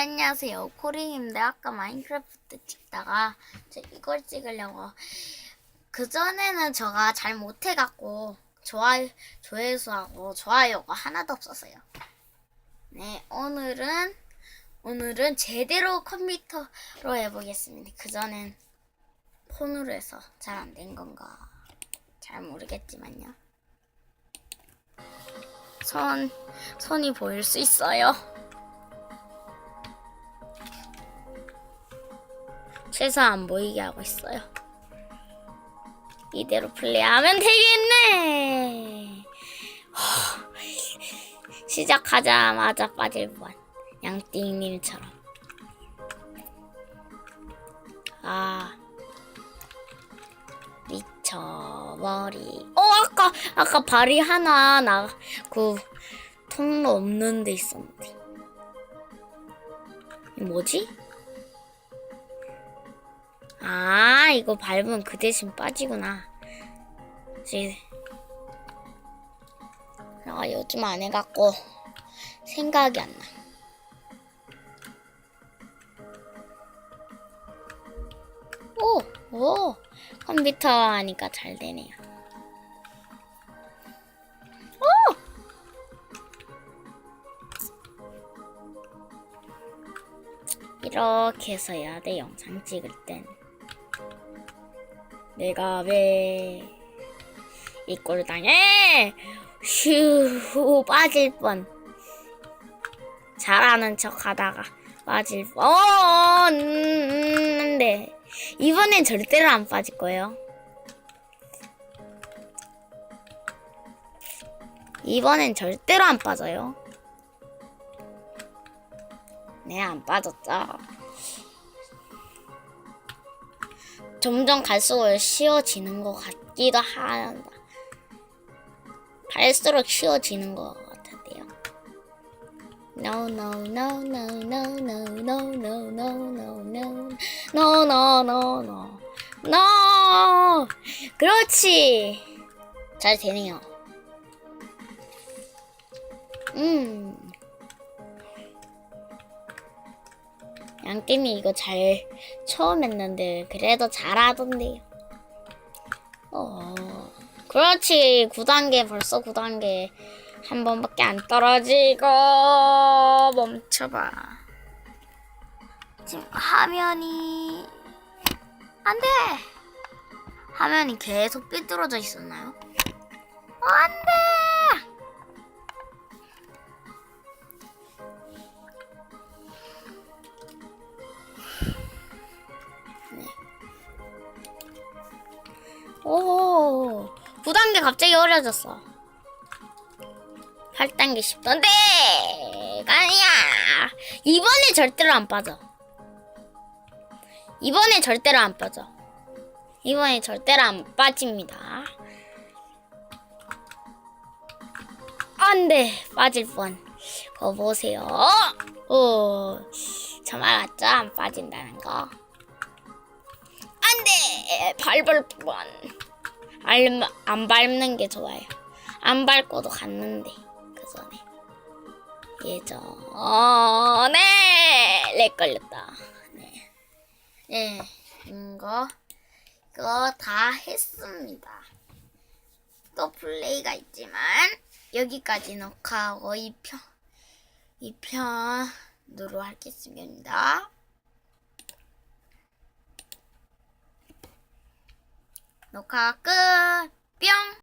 네, 안녕하세요. 코링인데 아까 마인크래프트 찍다가 저 이걸 찍으려고 그전에는 저가 잘 못해갖고 좋아요, 조회수하고 좋아요가 하나도 없었어요. 네, 오늘은 오늘은 제대로 컴퓨터로 해보겠습니다. 그전엔 폰으로 해서 잘 안 된 건가 잘 모르겠지만요. 손, 손이 보일 수 있어요. 최소한 안 보이게 하고 있어요. 이대로 플레이하면 되겠네. 허, 시작하자마자 빠질 뻔. 양띵님처럼. 아. 미쳐버리. 어, 아까, 아까 발이 하나, 나, 그, 통로 없는 데 있었는데. 뭐지? 아, 이거 밟으면 그 대신 빠지구나. 내가 요즘 안 해갖고 생각이 안 나. 오, 오, 컴퓨터 하니까 잘 되네요. 오! 이렇게 해서 해야 돼, 영상 찍을 땐. 내가 왜 이꼴 당해? 휴 빠질 뻔. 잘하는 척 하다가 빠질 뻔. 네. 이번엔 절대로 안 빠질 거예요. 이번엔 절대로 안 빠져요. 네, 안 빠졌죠. 점점 갈수록 쉬워지는 것 같기도 한다. 갈수록 쉬워지는 것 같은데요. No no no no no no no no no no no no no no no no 그렇지 잘 되네요. 음. 양띵이 이거 잘 처음 했는데 그래도 잘하던데요. 어, 그렇지. 9단계 벌써 9단계 한 번밖에 안 떨어지고 멈춰봐. 지금 화면이 안 돼. 화면이 계속 삐뚤어져 있었나요? 어, 안 돼. 9단계 갑자기 어려졌어. 8단계 10단계 아니야. 이번에 절대로 안 빠져. 이번에 절대로 안 빠져. 이번에 절대로 안 빠집니다. 안 돼. 빠질 뻔. 거 보세요. 어, 정말 맞죠? 안 빠진다는 거. 안 돼! 밟을 뻔. 안, 안 밟는 게 좋아요. 안 밟고도 갔는데, 그 전에. 예전에, 렉 걸렸다. 네. 네, 이거, 이거 다 했습니다. 또 플레이가 있지만, 여기까지 녹화하고 2편, 2편으로 하겠습니다. 녹화 끝. 뿅.